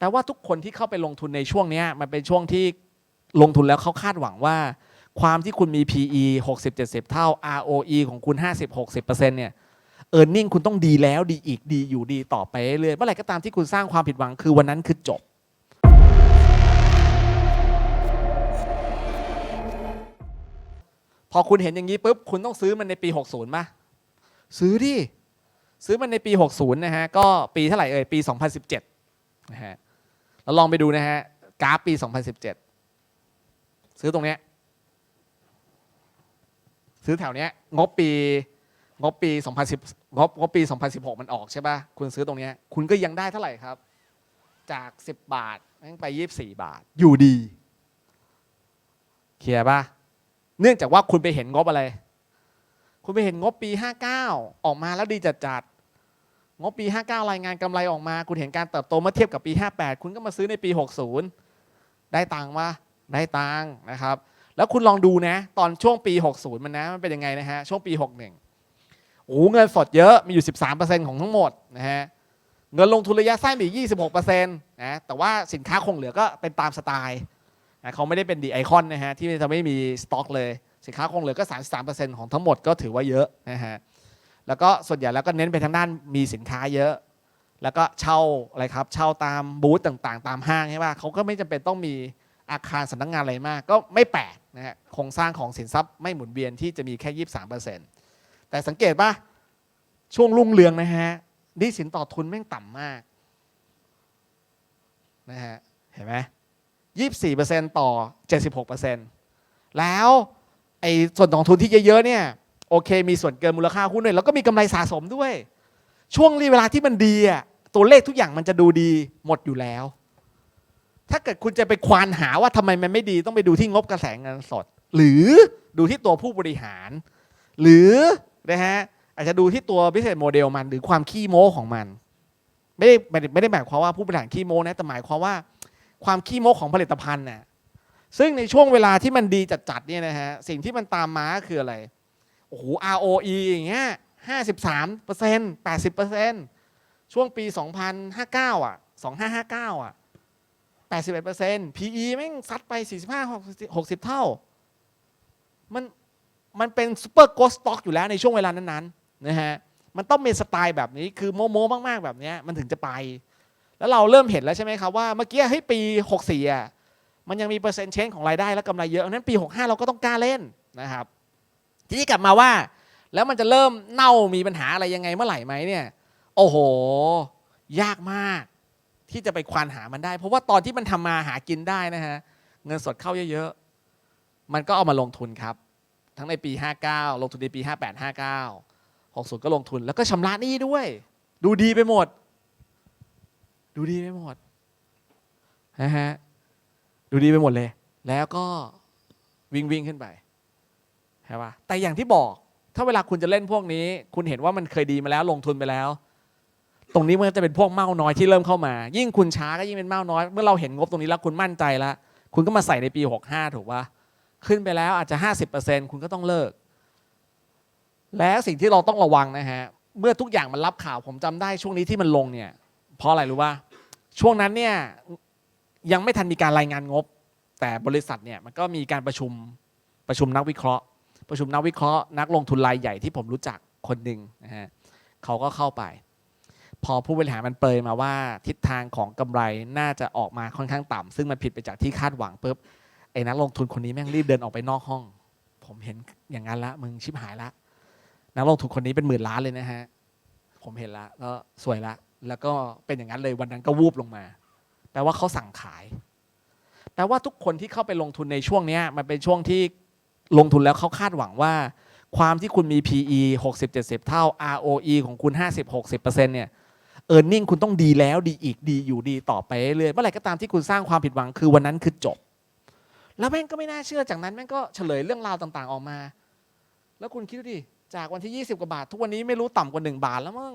แต่ว่าทุกคนที่เข้าไปลงทุนในช่วงนี้มันเป็นช่วงที่ลงทุนแล้วเขาคาดหวังว่า ความที่คุณมี PE 60-70 เท่า ROE ของคุณ 50-60%เนี่ยเออร์เน็งคุณต้องดีแล้วดีอีกดีอยู่ดีต่อไปเรื่อยเมื่อไหร่ก็ตามที่คุณสร้างความผิดหวังคือวันนั้นคือจบ พอคุณเห็นอย่างนี้ปุ๊บ คุณต้องซื้อมันในปี 60ป่ะซื้อดิ ซื้อมันในปี 60 นะฮะ ก็ปีเท่าไหร่เอ่ย ปี 2017 นะฮะ เราลองไปดูนะฮะกราฟปี 2017 ซื้อตรงเนี้ยซื้อแถวเนี้ยงบปีงบปี 2010งบงบปี 2016 มันออกใช่ป่ะคุณซื้อตรงเนี้ยคุณก็ยังได้เท่าไหร่ครับ จาก 10 บาทไป 24 บาท อยู่ดีเคลียร์ป่ะเนื่องจากว่าคุณไปเห็นงบอะไร คุณไปเห็นงบปี 59 ออกมาแล้วดีจัดจัด งบปี 59 รายงานกำไรออกมา คุณเห็นการเติบโตเมื่อเทียบกับปี 58 คุณก็มาซื้อในปี 60 ได้ตังค์มาได้ตังค์นะครับ แล้วคุณลองดูนะ ตอนช่วงปี 60 มันนะ มันเป็นยังไงนะฮะ ช่วงปี 61 โอ้เงินสดเยอะมีอยู่ 13%ของทั้งหมดนะฮะ เงินลงทุนระยะสั้นมี 26%นะ แต่ว่าสินค้าคงเหลือก็เป็นตามสไตล์นะเขาไม่ได้เป็นดีไอคอนนะฮะ ที่จะไม่มีสต็อกเลย สินค้าคงเหลือก็ 33%ของทั้งหมดก็ถือว่าเยอะนะฮะ แล้วก็ส่วนใหญ่แล้วก็เน้นไปทางด้านมีสินค้าเยอะ แล้วก็เช่าอะไรครับเช่าตามบูธต่างๆ ตามห้างใช่ป่ะเขาก็ไม่จำเป็นต้องมีอาคารสำนักงานอะไรมาก ก็ไม่แปลกนะฮะโครงสร้างของสินทรัพย์ไม่หมุนเวียนที่จะมีแค่23%แต่สังเกตป่ะช่วงรุ่งเรืองนะฮะหนี่สินต่อทุนแม่งต่ำมากนะฮะเห็นไหม24%ต่อ76%แล้วไอ้ส่วนของทุนที่เยอะๆเนี่ย โอเค มีส่วนเกินมูลค่าหุ้นด้วยแล้วก็มีกำไรสะสมด้วย ช่วงเวลาที่มันดีอะตัวเลขทุกอย่างมันจะดูดีหมดอยู่แล้ว ถ้าเกิดคุณจะไปควานหาว่าทำไมมันไม่ดีต้องไปดูที่งบกระแสเงินสด หรือดูที่ตัวผู้บริหาร หรือนะฮะอาจจะดูที่ตัว business model มัน หรือความขี้โม้ของมันไม่ได้ไม่ได้ไม่ได้หมายความว่าผู้บริหารขี้โม้นะแต่หมายความว่าความขี้โม้ของผลิตภัณฑ์น่ะซึ่งในช่วงเวลาที่มันดีจัดๆเนี่ยนะฮะสิ่งที่มันตามมาคืออะไร โอ้โห ROE อย่างเงี้ยห้าสิบสามเปอร์เซ็นต์แปดสิบเปอร์เซ็นต์ช่วงปีสองพันห้าเก้าอะสองห้าห้าเก้าอะแปดสิบเอ็ดเปอร์เซ็นต์ PE แม่งซัดไปสี่สิบห้าหกสิบเท่า มัน มันเป็นซูเปอร์โกสต็อกอยู่แล้วในช่วงเวลานั้นๆนะฮะ มันต้องเป็นสไตล์แบบนี้ คือโมโมมาก ๆ แบบเนี้ยมันถึงจะไป แล้วเราเริ่มเห็นแล้วใช่ไหมครับว่าเมื่อกี้เฮ้ยปี 64 อะ มันยังมีเปอร์เซ็นต์เชนของรายได้และกำไรเยอะอันนั้นปี 65 เราก็ต้องกล้าเล่นนะครับ ทีนี้กลับมาว่า แล้วมันจะเริ่มเน่ามีปัญหาอะไรยังไงเมื่อไหร่ไหมเนี่ย โอ้โห ยากมาก ที่จะไปควานหามันได้ เพราะว่าตอนที่มันทำมาหากินได้นะฮะเงินสดเข้าเยอะๆ มันก็เอามาลงทุนครับ ทั้งในปี 59 ลงทุนในปี 58 59 60 ก็ลงทุนแล้วก็ชำระหนี้ด้วย ดูดีไปหมด ดูดีไปหมดนะฮะดูดีไปหมดเลย แล้วก็วิ่งวิ่งขึ้นไป ช่ปะแต่อย่างที่บอกถ้าเวลาคุณจะเล่นพวกนี้ คุณเห็นว่ามันเคยดีมาแล้วลงทุนไปแล้ว ตรงนี้มันจะเป็นพวกเมาน้อยที่เริ่มเข้ามา ยิ่งคุณช้าก็ยิ่งเป็นเมาน้อย เมื่อเราเห็นงบตรงนี้แล้วคุณมั่นใจแล้วคุณก็มาใส่ในปี 65 ถูกปะขึ้นไปแล้วอาจจะ 50%คุณก็ต้องเลิก และสิ่งที่เราต้องระวังนะฮะเมื่อทุกอย่างมันรับข่าวผมจำได้ช่วงนี้ที่มันลงเนี่ยเพราะอะไรรู้ป่ะช่วงนั้นเนี่ยยังไม่ทันมีการรายงานงบ แต่บริษัทเนี่ยมันก็มีการประชุมประชุมนักวิเคราะห์ ประชุมนักวิเคราะห์นักลงทุนรายใหญ่ที่ผมรู้จักคนหนึ่งนะฮะเขาก็เข้าไป พอผู้บริหารมันเปยมาว่าทิศทางของกำไรน่าจะออกมาค่อนข้างต่ำซึ่งมันผิดไปจากที่คาดหวังปุ๊บไอ้นักลงทุนคนนี้แม่งรีบเดินออกไปนอกห้อง ผมเห็นอย่างนั้นละมึงชิบหายละนักลงทุนคนนี้เป็นหมื่นล้านเลยนะฮะผมเห็นละก็สวยละ แล้วก็เป็นอย่างนั้นเลยวันนั้นก็วูบลงมาแปลว่าเขาสั่งขายแปลว่าทุกคนที่เข้าไปลงทุนในช่วงนี้มันเป็นช่วงที่ ลงทุนแล้วเขาคาดหวังว่า ความที่คุณมี PE 60-70 เท่า ROE ของคุณ 50-60%เนี่ยเออร์เน็งคุณต้องดีแล้วดีอีกดีอยู่ดีต่อไปเรื่อยเมื่อไหร่ก็ตามที่คุณสร้างความผิดหวังคือวันนั้นคือจบ แล้วแม่งก็ไม่น่าเชื่อจากนั้นแม่งก็เฉลยเรื่องราวต่างๆออกมา แล้วคุณคิดดูดิจากวันที่ 20 กว่าบาท ทุกวันนี้ไม่รู้ต่ำกว่า 1 บาทแล้วมั้ง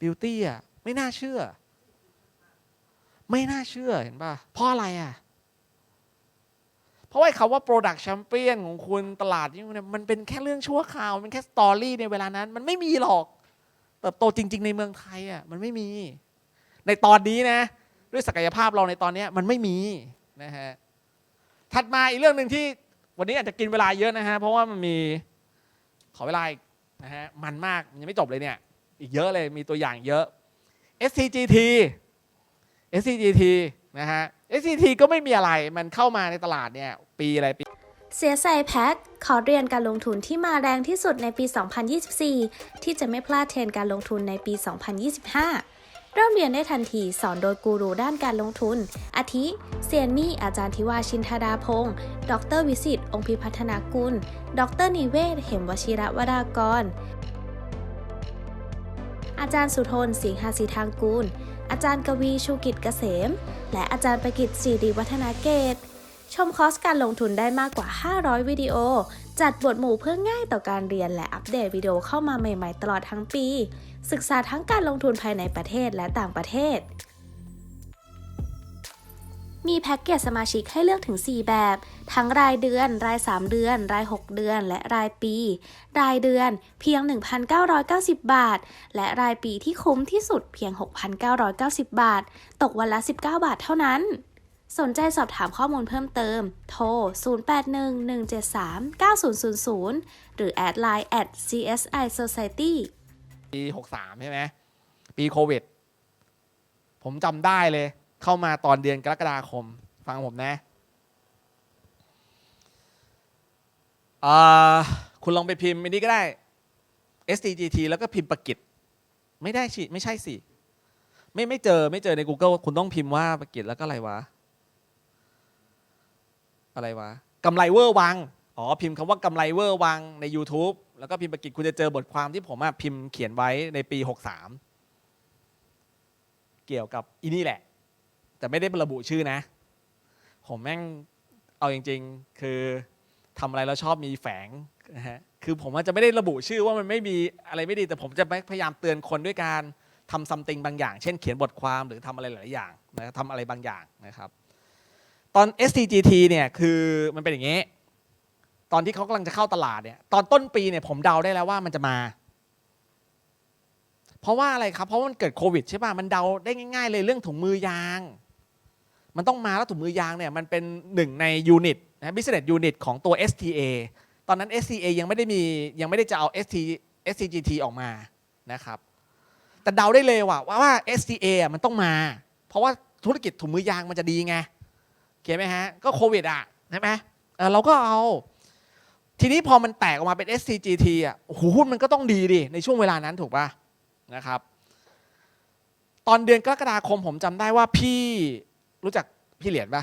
บิวตี้อะไม่น่าเชื่อ ไม่น่าเชื่อเห็นป่ะเพราะอะไรอะ เพราะว่าไอ้คำว่า product champion ของคุณตลาดนี่มันเป็นแค่เรื่องชั่วคราว มันแค่สตอรี่ในเวลานั้น มันไม่มีหรอกเติบโตจริง ๆ ในเมืองไทยอะมันไม่มี ในตอนนี้นะ ด้วยศักยภาพเราในตอนนี้มันไม่มีนะฮะถัดมาอีกเรื่องหนึ่งที่วันนี้อาจจะกินเวลาเยอะนะฮะเพราะว่ามันมีขอเวลาอีกนะฮะมันมากมันยังไม่จบเลยเนี่ย อีกเยอะเลยมีตัวอย่างเยอะ SCGT SCGT นะฮะ SCT ก็ไม่มีอะไรมันเข้ามาในตลาดเนี่ยปีอะไรปี เสียใส่แพ็คขอเรียนการลงทุนที่มาแรงที่สุดในปี 2024 ที่จะไม่พลาดเทรนการลงทุนในปี 2025 เริ่มเรียนได้ทันทีสอนโดยกูรูด้านการลงทุน อาทิ เซียนมี่ อาจารย์ทิวาชินธาดาพงศ์ดรวิสิตองค์พิพัฒนากุล ดรนิเวศ เหมวชิระวรากร อาจารย์สุทนสิงหาสีทางกูล อาจารย์กวีชูกิจเกษม และอาจารย์ประกิตสิริวัฒนาเกต ชมคอร์สการลงทุนได้มากกว่า 500 วิดีโอ จัดบทหมู่เพื่อง่ายต่อการเรียนและอัปเดตวิดีโอเข้ามาใหม่ ๆ ตลอดทั้งปี ศึกษาทั้งการลงทุนภายในประเทศและต่างประเทศ มีแพ็กเกจสมาชิกให้เลือกถึง 4 แบบ ทั้งรายเดือน ราย 3 เดือน ราย 6 เดือน และรายปี รายเดือนเพียง 1,990 บาท และรายปีที่คุ้มที่สุดเพียง 6,990 บาท ตกวันละ 19 บาทเท่านั้น สนใจสอบถามข้อมูลเพิ่มเติม โทร 0811739000 หรือแอดไลน์ at CSI Society ปี 63 ใช่ไหม ปีโควิด ผมจำได้เลย เข้ามาตอนเดือนกรกฎาคม ฟังผมนะคุณลองไปพิมพ์อันนี้ก็ได้ SDGT แล้วก็พิมพ์ประกิจไม่ได้สิไม่ใช่สิ ไม่ไม่เจอไม่เจอใน Google คุณต้องพิมพ์ว่าประกิจแล้วก็อะไรวะ อะไรวะกำไรเวอร์วัง อ๋อ พิมพ์คำว่ากำไรเวอร์วังใน YouTube แล้วก็พิมพ์ประกิจคุณจะเจอบทความที่ผมพิมพ์เขียนไว้ในปี 63 เกี่ยวกับอีนี่แหละ แต่ไม่ได้ระบุชื่อนะ ผมแม่งเอาจริง ๆ คือทำอะไรแล้วชอบมีแฝงนะฮะคือผมอาจจะไม่ได้ระบุชื่อว่ามันไม่มีอะไรไม่ดี แต่ผมจะพยายามเตือนคนด้วยการทำซัมติงบางอย่าง เช่นเขียนบทความหรือทำอะไรหลายอย่างนะทำอะไรบางอย่างนะครับ ตอน STGT เนี่ยคือมันเป็นอย่างนี้ ตอนที่เขากำลังจะเข้าตลาดเนี่ยตอนต้นปีเนี่ยผมเดาได้แล้วว่ามันจะมา เพราะว่าอะไรครับ เพราะมันเกิดโควิดใช่ป่ะมันเดาได้ง่าย ๆ เลยเรื่องถุงมือยาง มันต้องมาแล้วถุงมือยางเนี่ยมันเป็นหนึ่งในยูนิตนะ business unit ของตัว STA ตอนนั้น STA ยังไม่ได้มียังไม่ได้จะเอา ST SCGT ออกมานะครับ แต่เดาได้เลยว่าว่าวา STA อะมันต้องมา เพราะว่าธุรกิจถุงมือยางมันจะดีไงเขียนไหมฮะ ก็โควิดอะใช่ไหมเออเราก็เอา ทีนี้พอมันแตกออกมาเป็น SCGT อะหหุ้นมันก็ต้องดีดิ ในช่วงเวลานั้นถูกป่ะนะครับ ตอนเดือนกรกฎาคมผมจำได้ว่าพี่ รู้จักพี่เหรียญปะ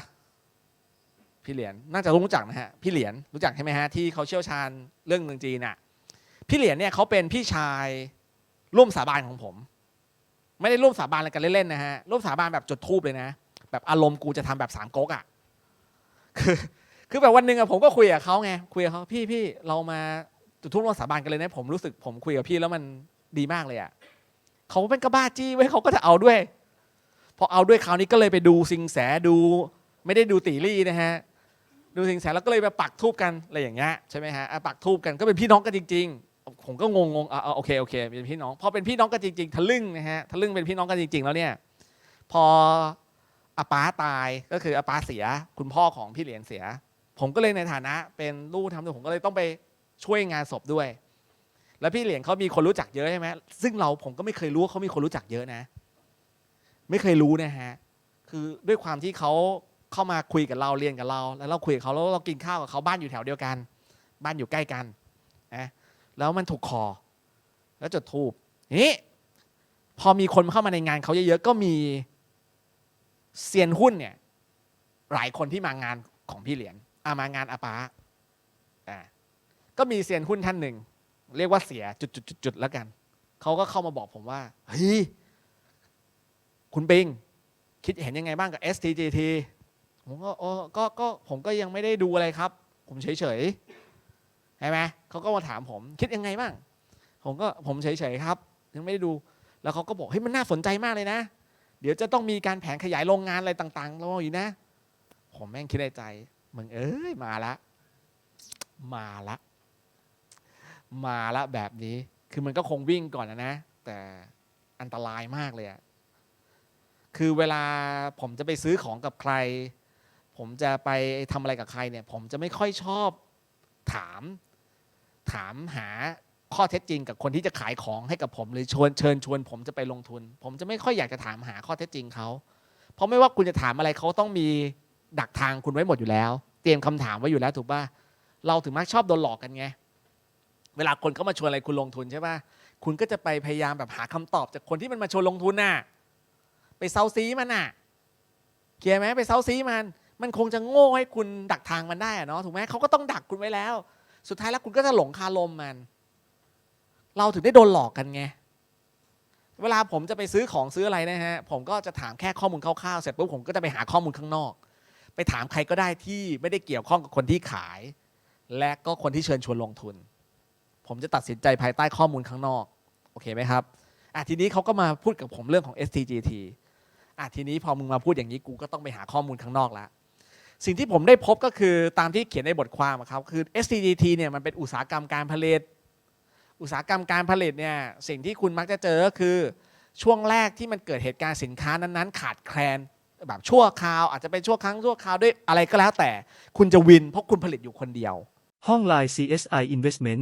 พี่เหรียญน่าจะรู้จักนะฮะพี่เหรียญรู้จักใช่ไหมฮะที่เขาเชี่ยวชาญเรื่องเมืองจีนอะพี่เหรียญเนี่ยเขาเป็นพี่ชายร่วมสาบานของผม ไม่ได้ร่วมสาบานอะไรกันเล่นๆนะฮะร่วมสาบานแบบจุดทูบเลยนะ แบบอารมณ์กูจะทำแบบสามก๊กอะคือคือแบบวันหนึ่งอะผมก็คุยกับเขาไงคุยกับเขาพี่พี่เรามาจุดทูบร่วมสาบานกันเลยนะผมรู้สึกผมคุยกับพี่แล้วมันดีมากเลยอะเขาเป็นกระบ้าจี้ไว้เขาก็จะเอาด้วย พอเอาด้วยคราวนี้ก็เลยไปดูสิงแสดู ไม่ได้ดูตีรี่นะฮะดูสิงแสแล้วก็เลยไปปักทูบกันอะไรอย่างเงี้ยใช่ไหมฮะอะปักทูบกันก็เป็นพี่น้องกันจริง ๆ ผมก็งงงๆอ่าโอเคโอเคเป็นพี่น้องพอเป็นพี่น้องกันจริง ๆ ทะลึ่งนะฮะทะลึ่งเป็นพี่น้องกันจริง ๆ แล้วเนี่ยพออาป้าตายก็คืออาป้าเสียคุณพ่อของพี่เหรียญเสีย ผมก็เลยในฐานะเป็นลูกทำด้วผมก็เลยต้องไปช่วยงานศพด้วย แล้วพี่เหรียญเขามีคนรู้จักเยอะใช่ไหมซึ่งเราผมก็ไม่เคยรู้ว่าเขามีคนรู้จักเยอะนะ ไม่เคยรู้นะฮะ คือด้วยความที่เขาเข้ามาคุยกับเราเรียนกับเรา แล้วเราคุยกับเขาแล้วเรากินข้าวกับเขาบ้านอยู่แถวเดียวกัน บ้านอยู่ใกล้กันนะแล้วมันถูกคอ แล้วจุดทูบนี่พอมีคนเข้ามาในงานเขาเยอะๆก็มีเซียนหุ้นเนี่ยหลายคนที่มางานของพี่เหรียญอามางานอาปาอ่าก็มีเซียนหุ้นท่านหนึ่ง เรียกว่าเสียจุดๆๆๆแล้วกันเขาก็เข้ามาบอกผมว่าเฮ้ย คุณปิง คิดเห็นยังไงบ้างกับ STGT ผมก็โอ้ก็ก็ผมก็ยังไม่ได้ดูอะไรครับ ผมเฉยๆใช่ไหมเขาก็มาถามผม คิดยังไงบ้าง ผมก็ผมเฉยๆครับ ยังไม่ได้ดู แล้วเขาก็บอกเฮ้ยมันน่าสนใจมากเลยนะ เดี๋ยวจะต้องมีการแผนขยายโรงงานอะไรต่างๆรออยู่นะ ผมแม่งคิดในใจมึงเอ้ยมาละ มาละ มาละแบบนี้ คือมันก็คงวิ่งก่อนนะนะ แต่อันตรายมากเลยอะ คือเวลาผมจะไปซื้อของกับใคร ผมจะไปทำอะไรกับใครเนี่ย ผมจะไม่ค่อยชอบถาม ถามหาข้อเท็จจริงกับคนที่จะขายของให้กับผม หรือชวนเชิญชวน ผมจะไปลงทุน ผมจะไม่ค่อยอยากจะถามหาข้อเท็จจริงเขาเพราะไม่ว่าคุณจะถามอะไรเขาต้องมีดักทางคุณไว้หมดอยู่แล้ว เตรียมคำถามไว้อยู่แล้วถูกป่ะเราถึงมักชอบโดนหลอกกันไงเวลาคนเขามาชวนอะไรคุณลงทุนใช่ป่ะคุณก็จะไปพยายามแบบหาคำตอบจากคนที่มันมาชวนลงทุนน่ะ ไปเซาซีมันน่ะเคลียร์ไหมไปเซาซีมัน มันคงจะโง่ให้คุณดักทางมันได้อะเนาะถูกไหมเขาก็ต้องดักคุณไว้แล้ว สุดท้ายแล้วคุณก็จะหลงคาลมมัน เราถึงได้โดนหลอกกันไงเวลาผมจะไปซื้อของซื้ออะไรนะฮะ ผมก็จะถามแค่ข้อมูลคร่าวๆ เสร็จปุ๊บผมก็จะไปหาข้อมูลข้างนอก ไปถามใครก็ได้ที่ไม่ได้เกี่ยวข้องกับคนที่ขาย และก็คนที่เชิญชวนลงทุน ผมจะตัดสินใจภายใต้ข้อมูลข้างนอก โอเคไหมครับอะทีนี้เขาก็มาพูดกับผมเรื่องของ STGT อะทีนี้พอมึงมาพูดอย่างนี้กูก็ต้องไปหาข้อมูลข้างนอกละสิ่งที่ผมได้พบก็คือตามที่เขียนในบทความครับคือ STGT เนี่ยมันเป็นอุตสาหกรรมการผลิต อุตสาหกรรมการผลิตเนี่ยสิ่งที่คุณมักจะเจอก็คือช่วงแรกที่มันเกิดเหตุการณ์สินค้านั้นๆ ขาดแคลนแบบชั่วคราวอาจจะเป็นชั่วครั้งชั่วคราวด้วยอะไรก็แล้วแต่ คุณจะวินเพราะคุณผลิตอยู่คนเดียว ห้อง Line CSI Investment